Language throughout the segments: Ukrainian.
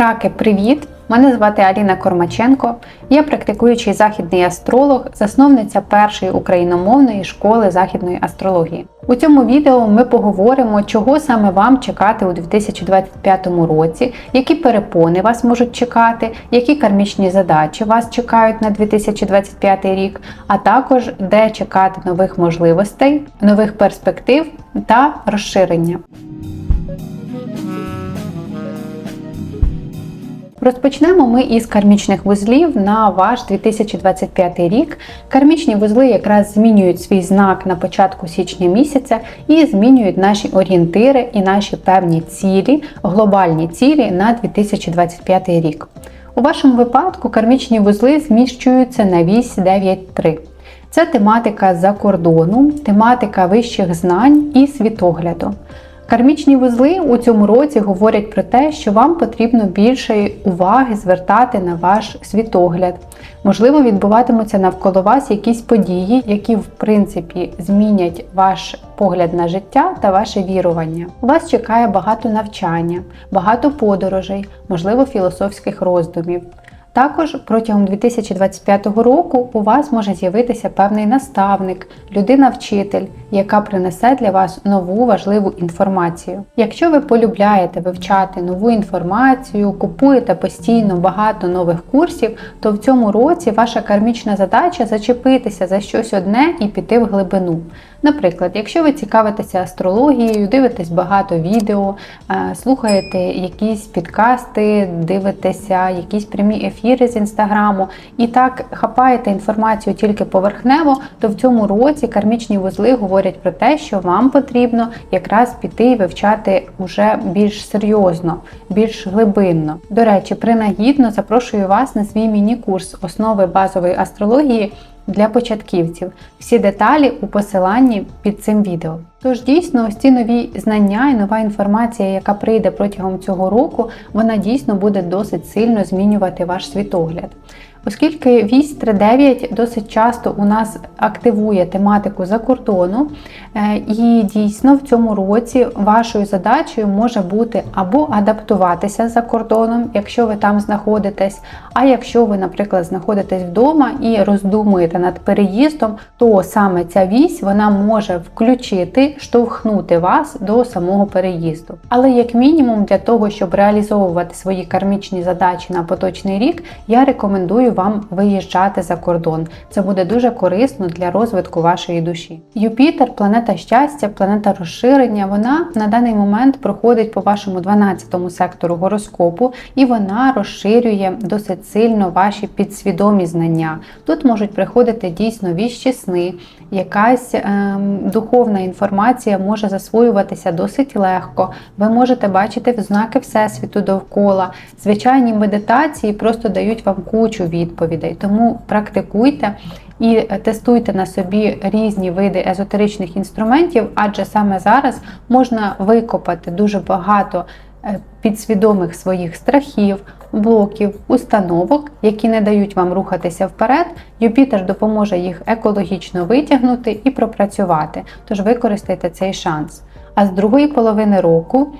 Раки, привіт! Мене звати Аліна Кормаченко. Я практикуючий західний астролог, засновниця першої україномовної школи західної астрології. У цьому відео ми поговоримо, чого саме вам чекати у 2025 році, які перепони вас можуть чекати, які кармічні задачі вас чекають на 2025 рік, а також де чекати нових можливостей, нових перспектив та розширення. Розпочнемо ми із кармічних вузлів на ваш 2025 рік. Кармічні вузли якраз змінюють свій знак на початку січня місяця і змінюють наші орієнтири і наші певні цілі, глобальні цілі на 2025 рік. У вашому випадку кармічні вузли зміщуються на вісь 9.3. Це тематика за кордону, тематика вищих знань і світогляду. Кармічні вузли у цьому році говорять про те, що вам потрібно більше уваги звертати на ваш світогляд. Можливо, відбуватимуться навколо вас якісь події, які в принципі змінять ваш погляд на життя та ваше вірування. Вас чекає багато навчання, багато подорожей, можливо, філософських роздумів. Також протягом 2025 року у вас може з'явитися певний наставник, людина-вчитель, яка принесе для вас нову важливу інформацію. Якщо ви полюбляєте вивчати нову інформацію, купуєте постійно багато нових курсів, то в цьому році ваша кармічна задача зачепитися за щось одне і піти в глибину. Наприклад, якщо ви цікавитеся астрологією, дивитесь багато відео, е, слухаєте якісь підкасти, дивитеся якісь прямі ефіри з інстаграму і так хапаєте інформацію тільки поверхнево, то в цьому році кармічні вузли говорять про те, що вам потрібно якраз піти і вивчати уже більш серйозно, більш глибинно. До речі, принагідно запрошую вас на свій міні-курс основи базової астрології для початківців. Всі деталі у посиланні під цим відео. Тож дійсно, ось ці нові знання і нова інформація, яка прийде протягом цього року, вона дійсно буде досить сильно змінювати ваш світогляд. Оскільки вісь 3.9 досить часто у нас активує тематику за кордону, е, і дійсно в цьому році вашою задачею може бути або адаптуватися за кордоном, якщо ви там знаходитесь, а якщо ви, наприклад, знаходитесь вдома і роздумуєте над переїздом, то саме ця вісь вона може включити, штовхнути вас до самого переїзду. Але як мінімум для того, щоб реалізовувати свої кармічні задачі на поточний рік, я рекомендую вам виїжджати за кордон. Це буде дуже корисно для розвитку вашої душі. Юпітер, планета щастя, планета розширення, вона на даний момент проходить по вашому 12 сектору гороскопу, і вона розширює досить сильно ваші підсвідомі знання. Тут можуть приходити дійсно віщі сни, якась ем, духовна інформація може засвоюватися досить легко. Ви можете бачити знаки Всесвіту довкола. Звичайні медитації просто дають вам кучу відповідей. Тому практикуйте і тестуйте на собі різні види езотеричних інструментів, адже саме зараз можна викопати дуже багато підсвідомих своїх страхів, блоків, установок, які не дають вам рухатися вперед. Юпітер допоможе їх екологічно витягнути і пропрацювати. Тож використайте цей шанс. А з другої половини року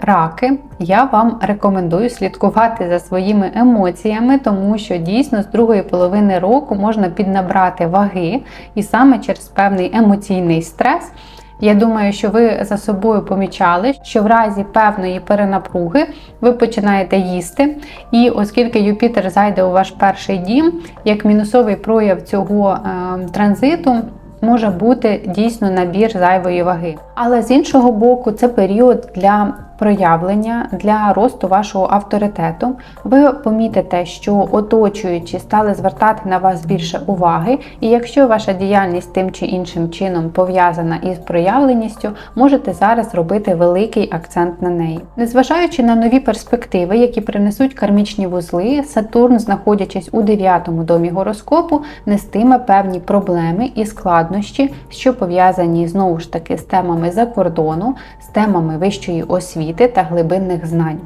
Раки, я вам рекомендую слідкувати за своїми емоціями, тому що дійсно з другої половини року можна піднабрати ваги, і саме через певний емоційний стрес. Я думаю, що ви за собою помічали, що в разі певної перенапруги ви починаєте їсти. І оскільки Юпітер зайде у ваш перший дім, як мінусовий прояв цього е, транзиту, може бути дійсно набір зайвої ваги. Але з іншого боку, це період для проявлення для росту вашого авторитету. Ви помітите, що оточуючі стали звертати на вас більше уваги, і якщо ваша діяльність тим чи іншим чином пов'язана із проявленістю, можете зараз робити великий акцент на неї. Незважаючи на нові перспективи, які принесуть кармічні вузли, Сатурн, знаходячись у 9-му домі гороскопу, нестиме певні проблеми і складнощі, що пов'язані знову ж таки з темами за кордону, з темами вищої освіти та глибинних знань.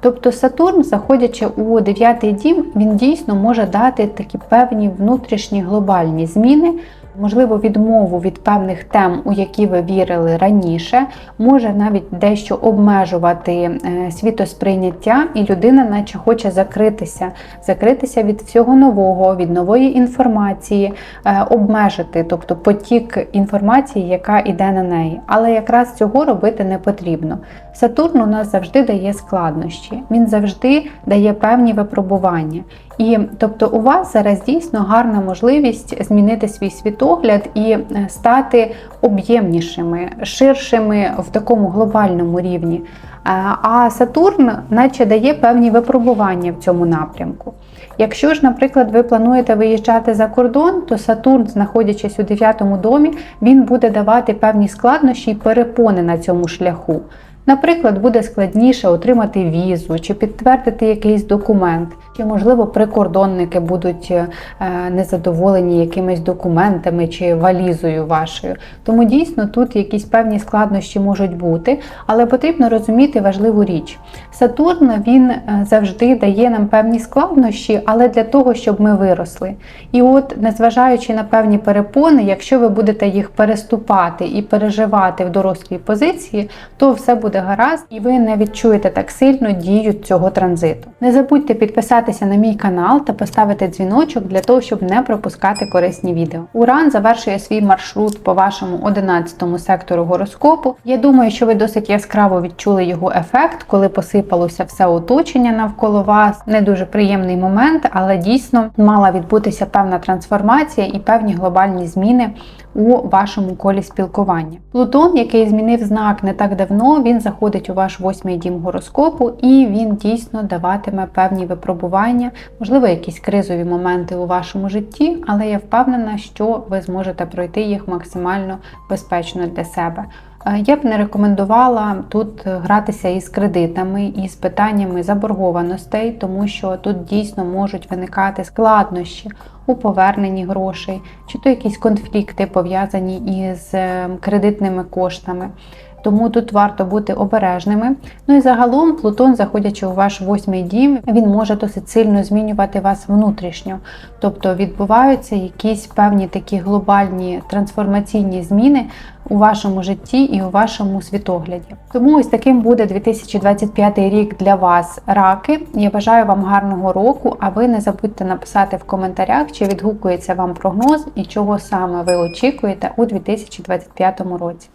Тобто Сатурн, заходячи у дев'ятий дім, він дійсно може дати такі певні внутрішні глобальні зміни можливо, відмову від певних тем, у які ви вірили раніше, може навіть дещо обмежувати е, світосприйняття, і людина, наче хоче закритися, закритися від всього нового, від нової інформації, е, обмежити, тобто потік інформації, яка йде на неї. Але якраз цього робити не потрібно. Сатурн у нас завжди дає складнощі, він завжди дає певні випробування. І тобто у вас зараз дійсно гарна можливість змінити свій світогляд і е, стати об'ємнішими, ширшими в такому глобальному рівні. А Сатурн, наче дає певні випробування в цьому напрямку. Якщо ж, наприклад, ви плануєте виїжджати за кордон, то Сатурн, знаходячись у 9 домі, він буде давати певні складнощі і перепони на цьому шляху. Наприклад, буде складніше отримати візу чи підтвердити якийсь документ, чи, можливо, прикордонники будуть е, незадоволені якимись документами чи валізою вашою. Тому дійсно тут якісь певні складнощі можуть бути, але потрібно розуміти важливу річ. Сатурн він е, завжди дає нам певні складнощі, але для того, щоб ми виросли. І от, незважаючи на певні перепони, якщо ви будете їх переступати і переживати в дорослій позиції, то все буде гаразд, і ви не відчуєте так сильно дію цього транзиту. Не забудьте підписатися на мій канал та поставити дзвіночок для того, щоб не пропускати корисні відео. Уран завершує свій маршрут по вашому 11 сектору гороскопу. Я думаю, що ви досить яскраво відчули його ефект, коли посипалося все оточення навколо вас. Не дуже приємний момент, але дійсно мала відбутися певна трансформація і певні глобальні зміни у вашому колі спілкування. Плутон, який змінив знак не так давно, він заходить у ваш восьмий дім гороскопу, і він дійсно даватиме певні випробування, можливо, якісь кризові моменти у вашому житті, але я впевнена, що ви зможете пройти їх максимально безпечно для себе. Е, Я б не рекомендувала тут гратися із кредитами і з питаннями заборгованостей, тому що тут дійсно можуть виникати складнощі у поверненні грошей, чи то якісь конфлікти пов'язані із е, кредитними коштами. Тому тут варто бути обережними. Ну і загалом Плутон, заходячи у ваш восьмий дім, він може досить сильно змінювати вас внутрішньо. Тобто відбуваються якісь певні такі глобальні трансформаційні зміни у вашому житті і у вашому світогляді. Тому ось таким буде 2025 рік для вас, раки. Я бажаю вам гарного року, а ви не забудьте написати в коментарях, чи відгукується вам прогноз і чого саме ви очікуєте у 2025 році.